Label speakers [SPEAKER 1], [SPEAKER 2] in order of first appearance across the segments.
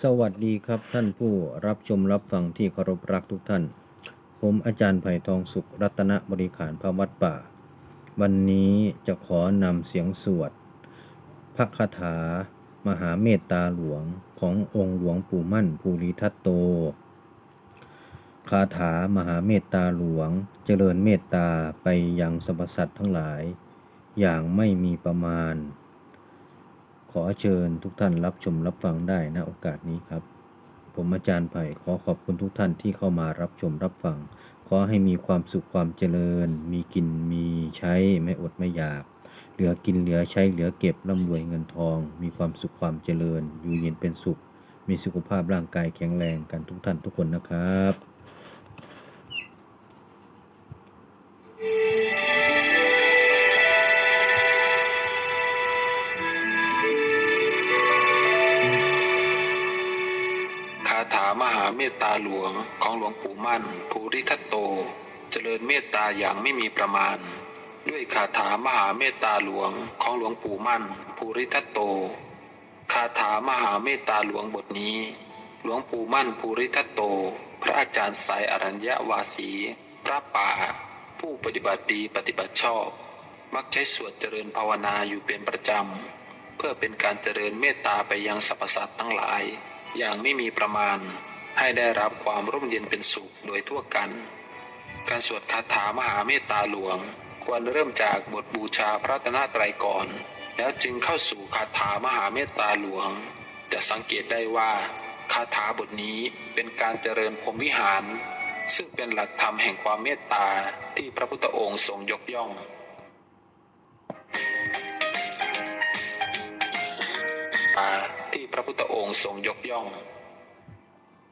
[SPEAKER 1] สวัสดีครับท่านผู้รับชมรับฟังที่เคารพรักทุกท่าน ผมอาจารย์ไผ่ทองสุขรัตนบริขารพระวัดป่า วันนี้จะขอนำเสียงสวด พระคาถา มหาเมตตาหลวงขององค์หลวงปู่มั่นภูริทัตโต คาถามหาเมตตาหลวงเจริญเมตตาไปยังสรรพสัตว์ทั้งหลาย อย่างไม่มีประมาณ ขอเชิญทุกท่านรับชมรับฟังได้ณโอกาสนี้ครับ ผมอาจารย์ไผ่ขอขอบคุณทุกท่านที่เข้ามารับชมรับฟัง ขอให้มีความสุขความเจริญ มีกินมีใช้ไม่อดไม่อยาก เหลือกินเหลือใช้เหลือเก็บร่ำรวยเงินทอง มีความสุขความเจริญ อยู่เย็นเป็นสุข มีสุขภาพร่างกายแข็งแรงกันทุกท่านทุกคนนะครับ
[SPEAKER 2] มั่นภูริทัตโต เจริญเมตตาอย่างไม่มีประมาณ ด้วยคาถามหาเมตตาหลวงของหลวงปู่มั่น ภูริทัตโต คาถามหาเมตตาหลวงบทนี้ หลวงปู่มั่นภูริทัตโต พระอาจารย์สายอรัญญวาสี พระป่า ผู้ปฏิบัติดีปฏิบัติชอบ มักใช้สวดเจริญภาวนาอยู่เป็นประจำ เพื่อเป็นการเจริญเมตตาไปยังสรรพสัตว์ทั้งหลาย อย่างไม่มีประมาณ ให้ได้รับความร่มเย็นเป็นสุขโดยทั่วกัน การสวดคาถามหาเมตตาหลวง ควรเริ่มจากบทบูชาพระรัตนตรัยก่อน แล้วจึงเข้าสู่คาถามหาเมตตาหลวง จะสังเกตได้ว่าคาถาบทนี้เป็นการเจริญพรมวิหาร ซึ่งเป็นหลักธรรมแห่งความเมตตาที่พระพุทธองค์ทรงยกย่องที่พระพุทธองค์ทรงยกย่อง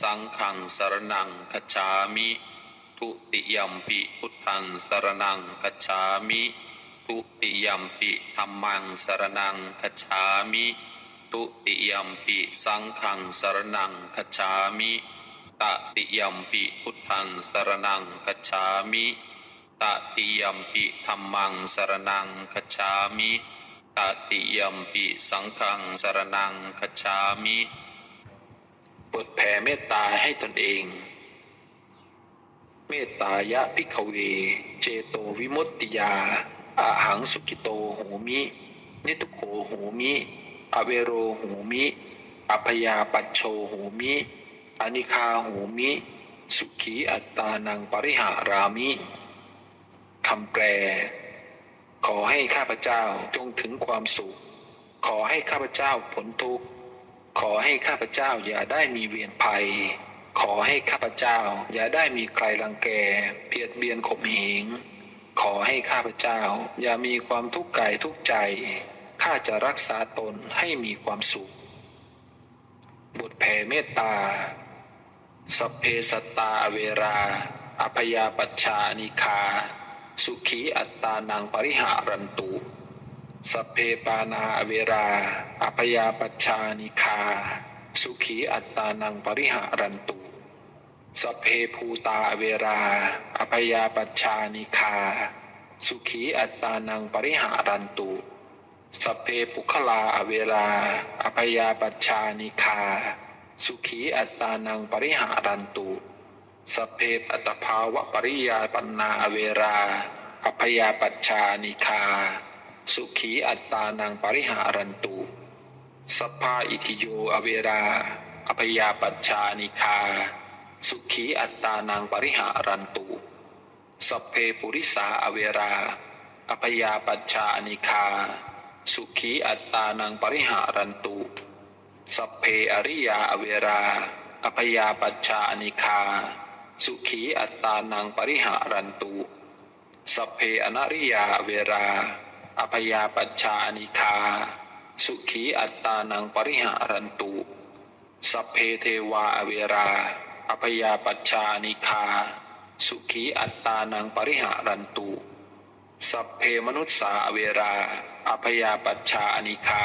[SPEAKER 2] สังฆังสรนังคัจฉามิ ทุติยัมปิพุทธังสรนังคัจฉามิ ทุติยัมปิธัมมังสรนังคัจฉามิทุติยัมปิสังฆังสรนังคัจฉามิตติยัมปิพุทธังสรนังคัจฉามิตติยัมปิธัมมังสรนังคัจฉามิตติยัมปิสังฆังสรนังคัจฉามิ บทแผ่เมตตาให้ตนเอง เมตตายะพิกเว เจโตวิมุตติยาอาหังสุกิโตโหมิ นิทุโขโหมิอเวโรโหมิอภยาปัชโชโหมิอนิคาโหมิ สุขีอัตตานังปริหารามิคำแปล ขอให้ข้าพเจ้าจงถึงความสุข ขอให้ข้าพเจ้าพ้นทุกข์ ขอให้ข้าพเจ้าอย่าได้มีเวียนภัย ขอให้ข้าพเจ้าอย่าได้มีใครรังแกเบียดเบียนข่มเหง ขอให้ข้าพเจ้าอย่ามีความทุกข์กายทุกใจข้าจะรักษาตนให้มีความสุข บทแผ่เมตตา สัพเพสตาเวราอภยาปัชชานิคา สุขีอัตตานังปริหารันตุ สเพปานาเวราอภยาปัชานิคา สุขีอัตตานังปริหารันตุ สเพภูตาเวราอภยาปัชานิคา สุขีอัตตานังปริหารันตุสเพปุคลาอเวราอภยาปัชานิคา สุขีอัตตานังปริหารันตุสเพปัตภาวะปริยาปันนาอเวรา อภยาปัชานิคา สุขีอัตตานังปริหารันตุสัพพาอิทิโยอเวราอภยาปัชชานิคา สุขีอัตตานังปริหารันตุสเพปุริสาอเวราอภยาปัชชานิคา สุขีอัตตานังปริหารันตุสเพอริยาอเวราอภยาปัชชานิคา สุขีอัตตานังปริหารันตุสเพอนาริยาเวรา อภยาปัชชานิคา สุขีอัตตานังปริหารันตุ สัพเพเทวาอเวรา อภยาปัชชานิคา สุขีอัตตานังปริหารันตุ สัพเพมนุสสาเวรา อภยาปัชชานิคา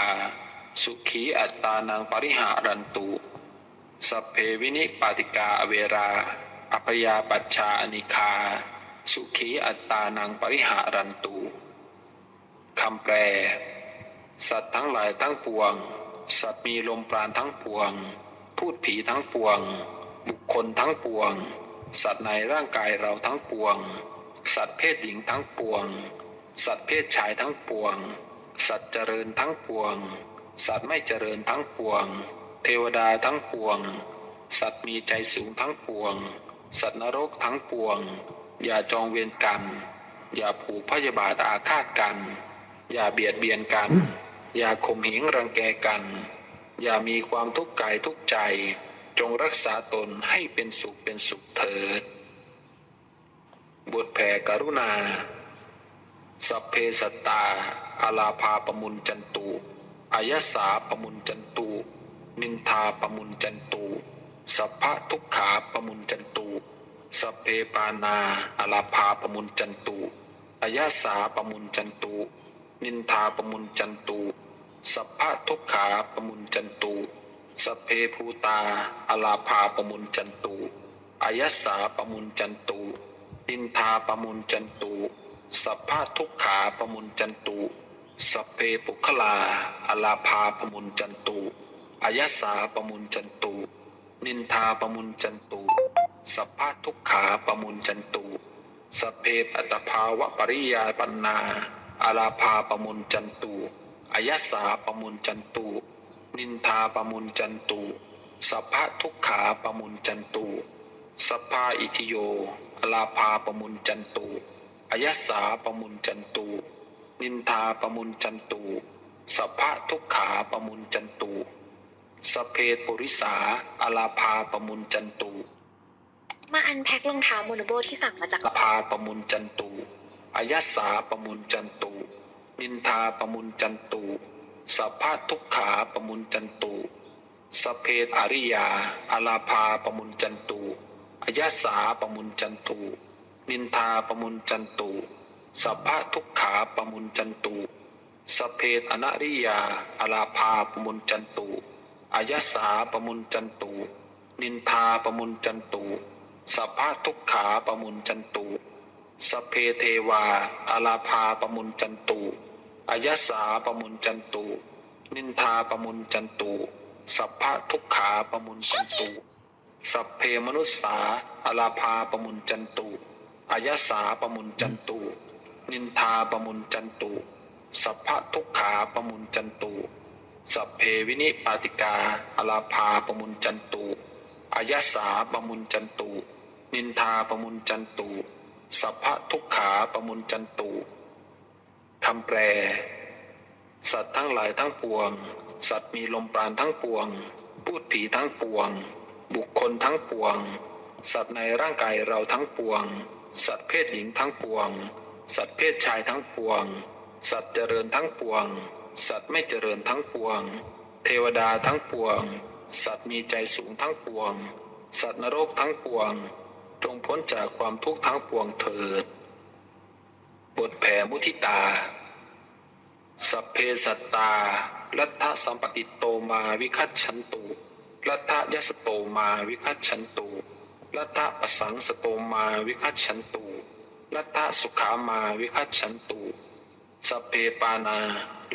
[SPEAKER 2] สุขีอัตตานังปริหารันตุ สัพเพวินิปาติกาเวรา อภยาปัชชานิคา สุขีอัตตานังปริหารันตุ คำแปล สัตว์ทั้งหลายทั้งปวง สัตว์มีลมปราณทั้งปวง พูดผีทั้งปวง บุคคลทั้งปวง สัตว์ในร่างกายเราทั้งปวง สัตว์เพศหญิงทั้งปวง สัตว์เพศชายทั้งปวง สัตว์เจริญทั้งปวง สัตว์ไม่เจริญทั้งปวง เทวดาทั้งปวง สัตว์มีใจสูงทั้งปวง สัตว์นรกทั้งปวง อย่าจองเวรกันอย่าผูกพยาบาทอาฆาตกัน อย่าเบียดเบียนกัน อย่าข่มเหงรังแกกัน อย่ามีความทุกข์กายทุกข์ใจ จงรักษาตนให้เป็นสุขเป็นสุขเถิดบทแผ่กรุณา สัพเพสัตตาอาลาภาปมุนจันตุอายสาปมุนจันตุ นินทาปมุนจันตุ สัพพะทุกขาปมุนจันตุ สัพเพปานาอาลาภาปมุนจันตุอายสาปมุนจันตุ นินทาปมุนจันตุสัพพะทุกขาปมุนจันตุสเพภูตาอาลาภาปมุนจันตุอายสาปมุนจันตุนินทาปมุนจันตุสัพพะทุกขาปมุนจันตุสเพปุคลาอาลาภาปมุนจันตุอายสาปมุนจันตุนินทาปมุนจันตุสัพพะทุกขาปมุนจันตุสเพปัตตภาวะปริยาปันนา อาลาภาปมุนจันตุอายสาปมุนจันตุนินทาปมุนจันตุสัพพะทุกขาปมุนจันตุสัพพาอิทิโยอลาภาปมุนจันตุอายสาปมุนจันตุนินทาปมุนจันตุสัพพะทุกขาปมุนจันตุสพเพปุริสาอลาภาปมุนจันตุ
[SPEAKER 3] มาอันแพ็ครองเท้าโมโนโบที่สั่งมาจาก
[SPEAKER 2] อภาปมุนจันตุ อายสาปมุนจันตุนินทาปมุนจันตุสัพพะทุกขาปมุนจันตุสเพอริยาอาลาภาปมุนจันตุอายสาปมุนจันตุนินทาปมุนจันตุสัพพะทุกขาปมุนจันตุสเพอนาริยาอาลาภาปมุนจันตุอายสาปมุนจันตุนินทาปมุนจันตุสัพพะทุกขาปมุนจันตุ สเพเทวาอาลาภาปมุนจันตุอายสาปมุนจันตุนินทาปมุนจันตุสัพพะทุกขาปมุนจันตุสัพเพมนุสสาอาลาภาปมุนจันตุอายสาปมุนจันตุนินทาปมุนจันตุสัพพะทุกขาปมุนจันตุสัพเพวินิปาติกาอาลาภาปมุนจันตุอายสาปมุนจันตุนินทาปมุนจันตุ สัพพะทุกขาประมุนจันตุคำแปล สัตว์ทั้งหลายทั้งปวง สัตว์มีลมปราณทั้งปวง พูดผีทั้งปวง บุคคลทั้งปวง สัตว์ในร่างกายเราทั้งปวง สัตว์เพศหญิงทั้งปวง สัตว์เพศชายทั้งปวง สัตว์เจริญทั้งปวง สัตว์ไม่เจริญทั้งปวง เทวดาทั้งปวง สัตว์มีใจสูงทั้งปวง สัตว์นรกทั้งปวง งพ้นจากความทุกข์ทั้งปวงเถิด บทแผ่มุทิตา สัพเพสัตตาลัทธสัมปติโตมาวิคัตชันตุลัทธยสโตมาวิคัตชันตุลัทธปสังสโตมาวิคัตชันตุลัทธสุขามาวิคัตชันตุสัพเพปานา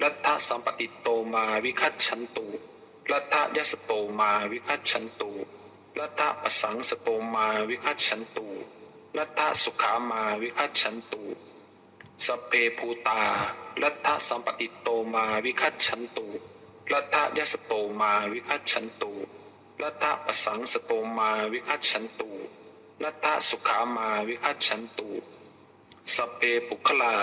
[SPEAKER 2] ลัทธสัมปติโตมาวิคัตชันตุลัทธยสโตมาวิคัตชันตุ ลัทธปสังสโตมาวิคัตชันตุลัทธสุขามาวิคัตชันตุสัพเพภูตาลัทธสัมปติโตมาวิคัตชันตุลัทธยสโตมาวิคัตชันตุลัทธปสังสโตมาวิคัตชันตุลัทธสุขามาวิคัตชันตุสัพเพปุคลา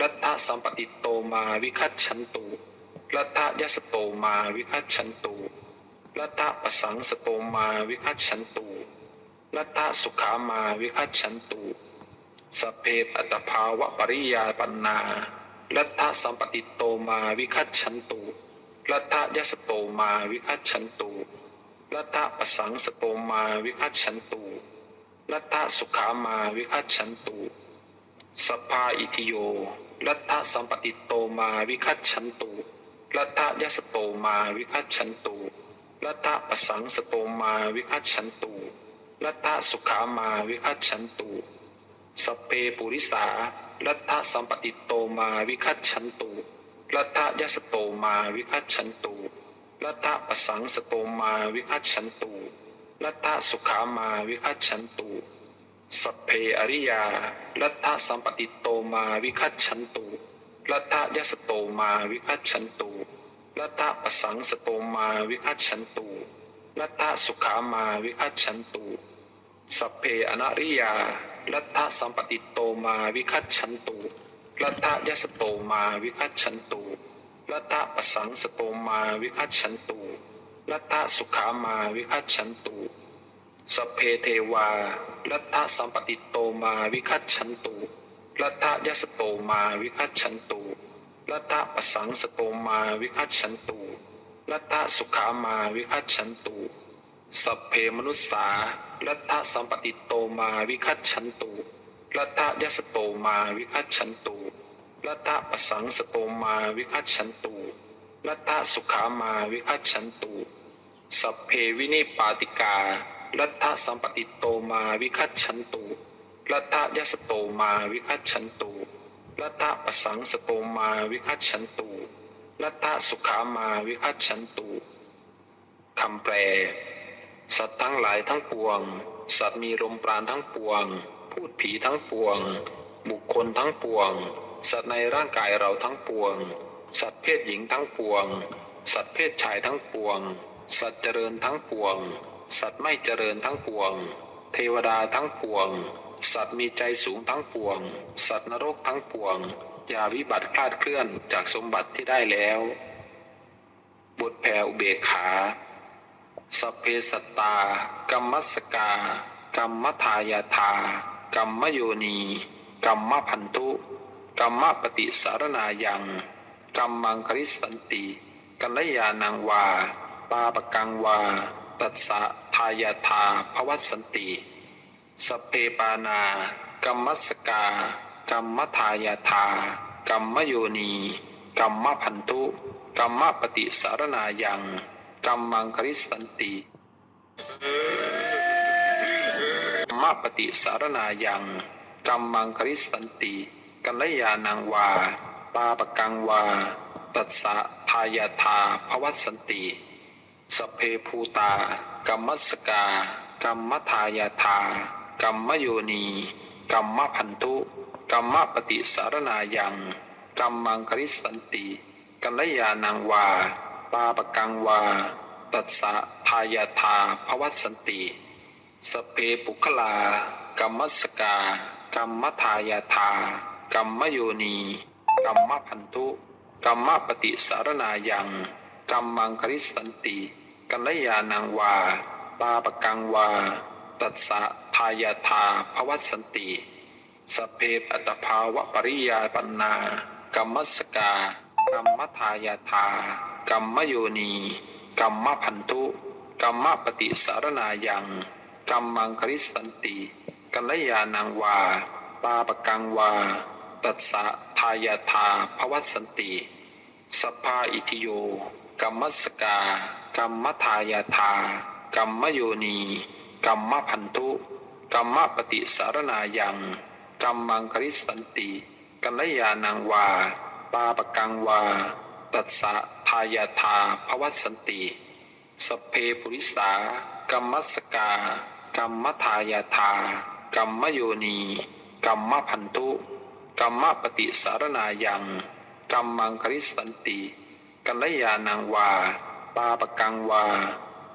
[SPEAKER 2] ลัทธสัมปติโตมาวิคัตชันตุลัทธยสโตมาวิคัตชันตุ ลัทธปสังสโตมาวิคัตชันตุลัทธสุขามาวิคัตชันตุสัพเพปัตภาวะปริยาปันนาลัทธสัมปติโตมาวิคัตชันตุลัทธยสโตมาวิคัตชันตุลัทธปสังสโตมาวิคัตชันตุลัทธสุขามาวิคัตชันตุสพพาอิทิโยลัทธสัมปติโตมาวิคัตชันตุลัทธยสโตมาวิคัตชันตุ ลัทธปสังสโตมาวิคัตชันตุลัทธสุขามาวิคัตชันตุสเพปุริสาลัทธสัมปติโตมาวิคัตชันตุลัทธยสโตมาวิคัตชันตุลัทธปสังสโตมาวิคัตชันตุลัทธสุขามาวิคัตชันตุสัพเพอริยาลัทธสัมปติโตมาวิคัตชันตุลัทธยสโตมาวิคัตชันตุ ลัทธปสังสโตมาวิคัตชันตุลัทธสุขามาวิคัตชันตุสัพเพอนาริยาลัทธสัมปติโตมาวิคัตชันตุลัทธยสโตมาวิคัตชันตุลัทธปสังสโตมาวิคัตชันตุลัทธสุขามาวิคัตชันตุสพเพเทวาลัทธสัมปติโตมาวิคัตชันตุลัทธยสโตมาวิคัตชันตุ ลัทธปสังสโตมาวิคัตชันตุลัทธสุขามาวิคัตชันตุสัพเพมนุสสาลัทธสัมปติโตมาวิคัตชันตุลัทธยสโตมาวิคัตชันตุลัทธปสังสโตมาวิคัตชันตุลัทธสุขามาวิคัตชันตุสัพเพวินิปาติกาลัทธสัมปติโตมาวิคัตชันตุลัทธยสโตมาวิคัตชันตุ ลัทธปสังสโตมาวิคัตชันตุลัทธสุขามาวิคัตชันตุคำแปล สัตว์ทั้งหลายทั้งปวง สัตว์มีลมปราณทั้งปวง พูดผีทั้งปวง บุคคลทั้งปวง สัตว์ในร่างกายเราทั้งปวง สัตว์เพศหญิงทั้งปวง สัตว์เพศชายทั้งปวง สัตว์เจริญทั้งปวง สัตว์ไม่เจริญทั้งปวง เทวดาทั้งปวง สัตว์มีใจสูงทั้งปวง สัตว์นรกทั้งปวง อย่าวิบัติคลาดเคลื่อนจากสมบัติที่ได้แล้ว บทแผ่อุเบกขาสเพสตากัมมัสกากัมมทายาทากัมมโยนีกัมมพันธุกัมมปฏิสารนายังกัมมังคริสันติกัลยานังวา ปาปกังวา ตัสสะทายาทาภวสันติ สเพปานากัมมัสกากัมมทายาทากัมมโยนีกัมมพันธุกัมมปฏิสารนายังกัมมังคริสันติกัมมปฏิสารนายังกัมมังคริสันติกัลยานังวาปาปกังวา ตัสสะทายาทาภวัสันติสเพภูตากัมมัสกากัมมทายาทา กัมมโยนีกัมมพันธุกัมมปฏิสารนายังกัมมังคริสันติกัลยานังวา ปาปกังวา ตัสสะทายาทาภวัสสันติ สเพปุคลากัมมัสกากัมมทายาทากัมมโยนีกัมมพันธุกัมมปฏิสารนายังกัมมังคริสันติกัลยานังวา ปาปกังวา ตัสสะ ทายาทาภวสสันติสเพปัตภาวะปริยาปันนากัมมัสกากัมมทายาทากัมมโยนีกัมมพันธุกัมมปฏิสารนายังกัมมังคริสันติกัลยานังวาปาปกังวา ตัสสะทายาทาภวสสันติสัพพาอิทิโยกัมมัสกากัมมทายาทากัมมโยนีกัมมพันธุ กัมมปฏิสารนายังกัมมังคริสันติกัลยานังวาปาปกังวาตัสสะทายาทาภวสสันติสเพปุริสากัมมัสกากัมมทายาทากัมมโยนีกัมมพันธุกัมมปฏิสารนายังกัมมังคริสันติกัลยานังวา ปาปกังวา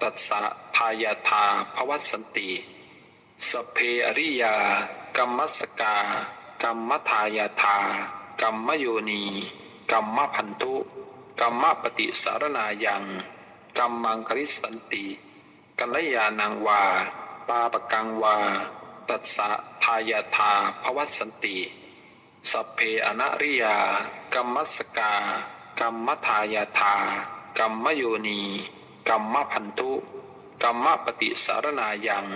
[SPEAKER 2] ตัสสะทายาทาภวสันติ สเพอริยากัมมัสกากัมมทายาทากัมมโยนีกัมมพันธุกัมมปฏิสารนายังกัมมังคริสันติกัลยานังวา ปาปกังวา ตัสสะทายาทาภวสันติสัพเพอนาริยากัมมัสกากัมมทายาทากัมมโยนีกัมมพันธุกรรมปฏิสารนายัง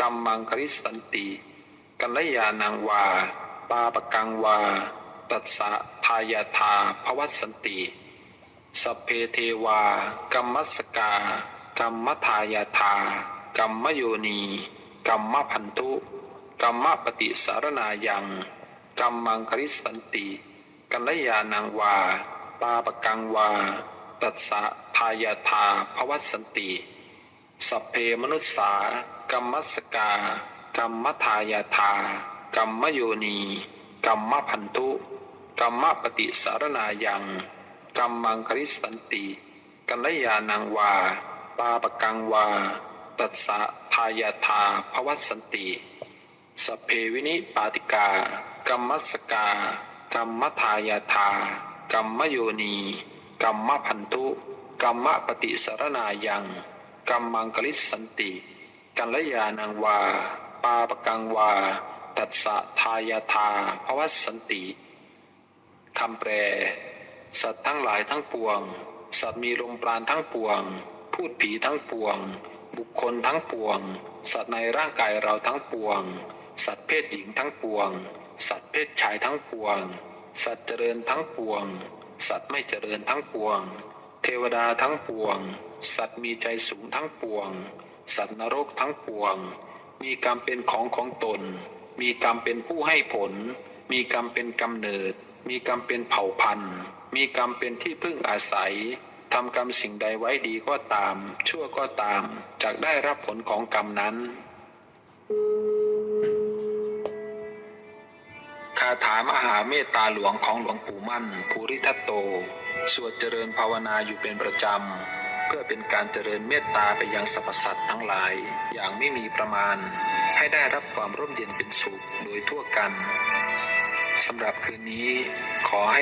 [SPEAKER 2] กรรมังคริสันติกัลยาณังวา ปาปกังวา ตัสสะทายาทาภวัสันติสเพเทวา กัมมัสกา กัมมทายาทา กัมมโยนีกัมมพันธุกัมมปฏิสารนายังกัมมังคริสันติกัลยาณังวา ปาปกังวา ตัสสะทายาทาภวัสันติสเพมนุสสา กัมมัสกากัมมทายาทากัมมโยนีกัมมพันธุกัมมปฏิสารนายังกัมมังคริสันติกัลยาณังวาปาปกังวา ตัสสะทายาทาภวสสันติสเพวินิปาติกากัมมัสกากัมมทายาทากัมมโยนีกัมมพันธุกัมมปฏิสารนายังกัมมังกลิสสันติ กัลยาณังวา ปาปกังวา ตัสสะทายาทาภวสสันติคำแปล สัตว์ทั้งหลายทั้งปวง สัตว์มีลมปราณทั้งปวง พูดผีทั้งปวง บุคคลทั้งปวง สัตว์ในร่างกายเราทั้งปวง สัตว์เพศหญิงทั้งปวง สัตว์เพศชายทั้งปวง สัตว์เจริญทั้งปวง สัตว์ไม่เจริญทั้งปวง เทวดาทั้งปวง สัตว์มีใจสูงทั้งปวง สัตว์นรกทั้งปวง มีกรรมเป็นของของตน มีกรรมเป็นผู้ให้ผล มีกรรมเป็นกำเนิด มีกรรมเป็นเผ่าพันธุ์ มีกรรมเป็นที่พึ่งอาศัยทำกรรมสิ่งใดไว้ดีก็ตาม ชั่วก็ตามจากได้รับผลของกรรมนั้น คาถามหาเมตตาหลวงของหลวงปู่มั่นภูริทัตโต สวดเจริญภาวนาอยู่เป็นประจำ พื่อเป็นการเจริญเมตตาไปยังสรรพสัตว์ทั้งหลาย อย่างไม่มีประมาณ ให้ได้รับความร่มเย็นเป็นสุขโดยทั่วกันสำหรับคืนนี้ขอให้